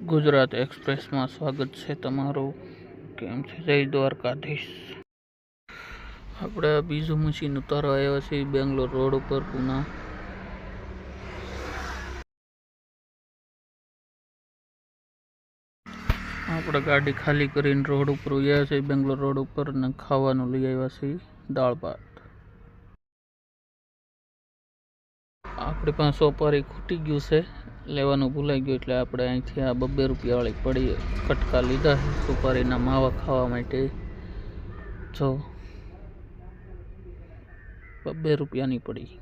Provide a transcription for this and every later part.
ગુજરાત એક્સપ્રેસમાં સ્વાગત છે તમારું. કેમ છે? જય દ્વારકાધીશ. આપણે બીજું મશીન ઉતારવા આવ્યા છીએ બેંગ્લોર રોડ ઉપર, પુના. આપણે ગાડી ખાલી કરીને રોડ ઉપર ગયા છીએ, બેંગ્લોર રોડ ઉપર ને ખાવાનું લઈ આવ્યા છીએ, દાળ ભાત. આપણી પાસે સોપારી ખૂટી ગયું છે લેવાનું ભૂલાઈ ગયું એટલે આપણે અહીંથી આ બબ્બે રૂપિયાવાળી પડી કટકા લીધા છે સુપારીના માવા ખાવા માટે. જો, બબ્બે રૂપિયાની પડી.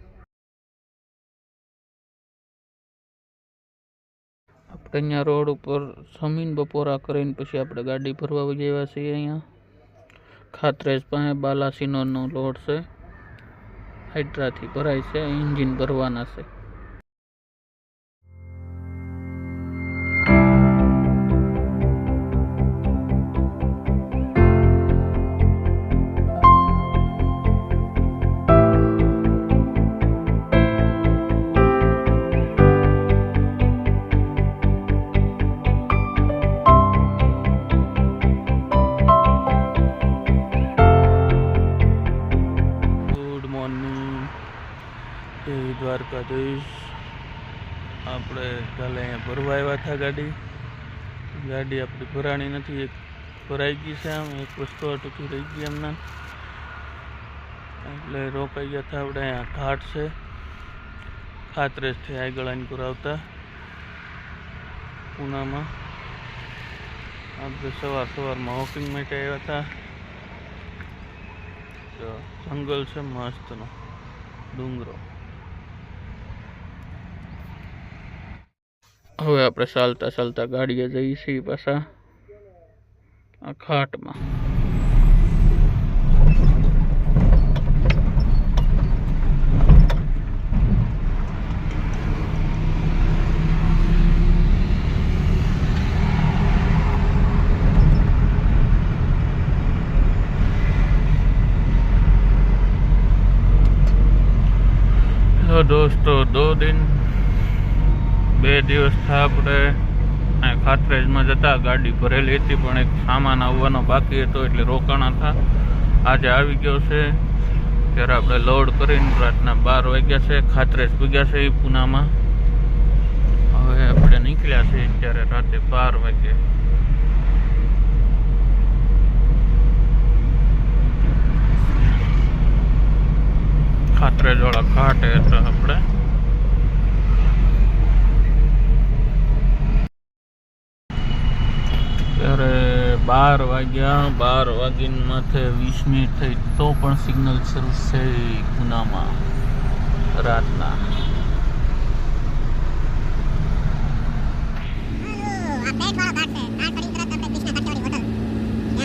આપણે અહીંયા રોડ ઉપર જમીન બપોરા કરીને પછી આપણે ગાડી ભરવા જેવા છીએ અહીંયા. ખાતરેજ પાસે બાલાસિનોરનો લોડ છે. હાઇડ્રાથી ભરાય છે, એન્જિન ભરવાના છે. દ્વારકાધીશ આપણે કાલે અહીંયા ભરવા આવ્યા હતા ગાડી. ગાડી આપણી ભરાણી નથી, એક ભરાઈ ગઈ છે આમ, એક વસ્તુ અટકી રહી ગઈ એમના. એટલે રોકાઈ ગયા હતા આપણે અહીંયા ઘાટ છે. ખાતરેજથી આગળ આનપુર આવતા પૂનામાં. આપણે સવાર સવારમાં વોકિંગ માટે આવ્યા હતા. જંગલ છે મસ્તનો. ડુંગરો. હવે આપણે ચાલતા ચાલતા ગાડીએ જઈએ છીએ પાછા આ ખાટમાં હેલો દોસ્તો દો દિન બે દિવસ થયા આપણે ખાતરેજમાં જતા, ગાડી ભરેલી હતી, પણ એક સામાન આવવાનો બાકી હતો, એટલે રોકાણા હતા આજે આવી ગયો છે. ત્યારે આપણે લોડ કરીને રાતના બાર વાગ્યા છે, ખાતરેજ પૂગ્યા છે એ પૂનામાં. હવે આપણે નીકળ્યા છે ત્યારે રાતે બાર વાગે. ખાતરેજ વાળા ઘાટે હતા આપણે ત્યારે બાર વાગ્યા, બાર વાગીને માથે વીસ મિનિટ થઈ, તો પણ સિગ્નલ શરૂ છે ગુનામાં, રાતના. આપણે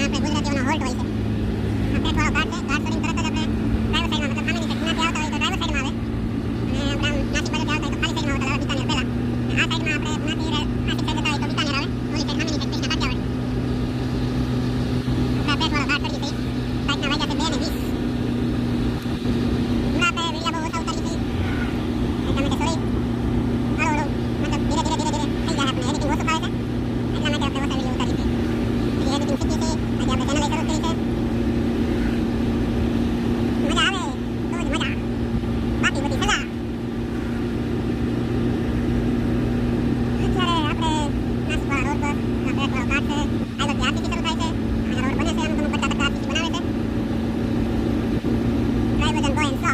આપણે ગુજરાતીઓનો હોલ્ટ હોય છે. આ પેટ વાળો ઘાટ છે, ઘાટ કરીને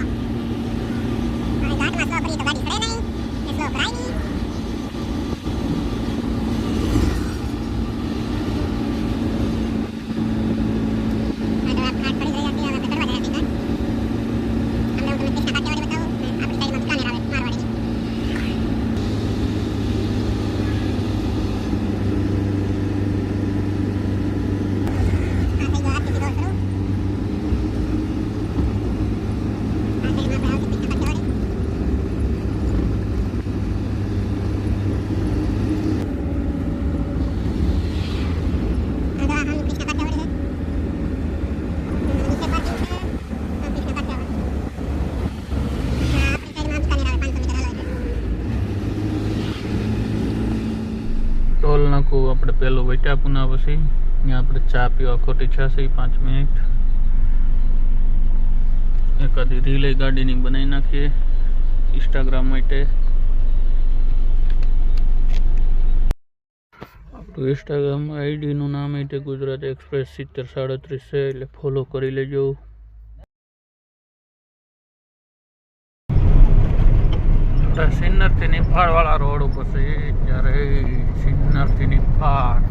Right, that must have been the આપણે પહેલો વેટા પુના પછી ત્યાં આપણે ચા પીવા ખોટી છાસી પાંચ મિનિટ. એકાદી રિલે ગાડીની બનાવી નાખીએ ઇન્સ્ટાગ્રામ માટે. આપણું ઇન્સ્ટાગ્રામ આઈડીનું નામ એટલે ગુજરાત એક્સપ્રેસ સિત્તેર સાડત્રીસ છે, એટલે ફોલો કરી લેજો. આપણા સિન્નરથી નિફાળવાળા રોડ ઉપર છે ત્યારે સિન્નરથી નિફાળ.